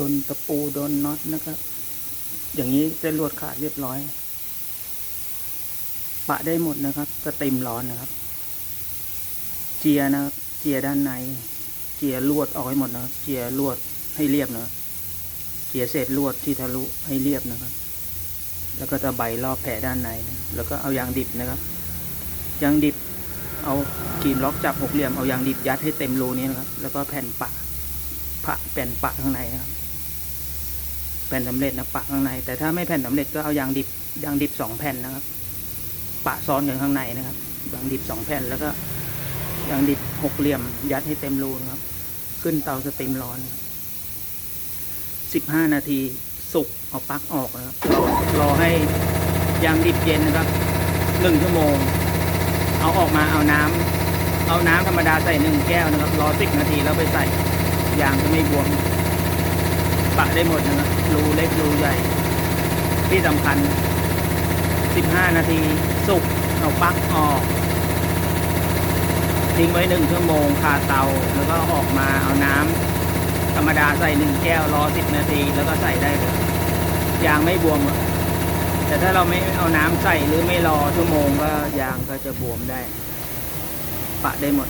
โดนตะปูโดนน็อตนะครับ อย่างนี้เส้นลวดขาดเรียบร้อย ปะได้หมดนะครับสเต็มร้อนนะครับ เจียนะครับ เจียด้านใน เจียลวดออกให้หมดนะเจียลวดให้เรียบนะเจียเศษลวดที่ทะลุให้เรียบนะครับ แล้วก็จะใบรอบแผลด้านในนะแล้วก็เอายางดิบนะครับยางดิบเอากรีนล็อกจับหกเหลี่ยมเอายางดิบยัดให้เต็มรูนี้นะครับ แล้วก็แผ่นปะปะแผ่นปะข้างในนะครับ แผ่นสำเร็จนะปะข้างใน แต่ถ้าไม่แผ่นสำเร็จก็เอายางดิบยางดิบสองแผ่นนะครับ ปะซ้อนกันข้างในนะครับยางดิบสองแผ่นแล้วก็ยางดิบหกเหลี่ยม ยัดให้เต็มรูนะครับ ขึ้นเตาสเต็มร้อนสิบห้านาทีสุกเอาปลั๊กออกนะครับรอรอให้ยางดิบเย็นนะครับหนึ่งชั่วโมง เอาออกมาเอาน้ำเอาน้ำธรรมดาใส่หนึ่งแก้วนะครับ รอสิบนาทีแล้วไปใส่ยางจะไม่บวม ปะได้หมดนะรูเล็กรูใหญ่ ที่สำคัญสิบห้านาทีสุกเอาปลั๊กออก ทิ้งไว้หนึ่งชั่วโมงคาเตา แล้วก็ออกมาเอาน้ำธรรมดาใส่หนึ่งแก้วรอสิบนาที แล้วก็ใส่ได้เลยยางไม่บวม แต่ถ้าเราไม่เอาน้ำใส่หรือไม่รอชั่วโมงก็ยางก็จะบวมได้ ปะได้หมด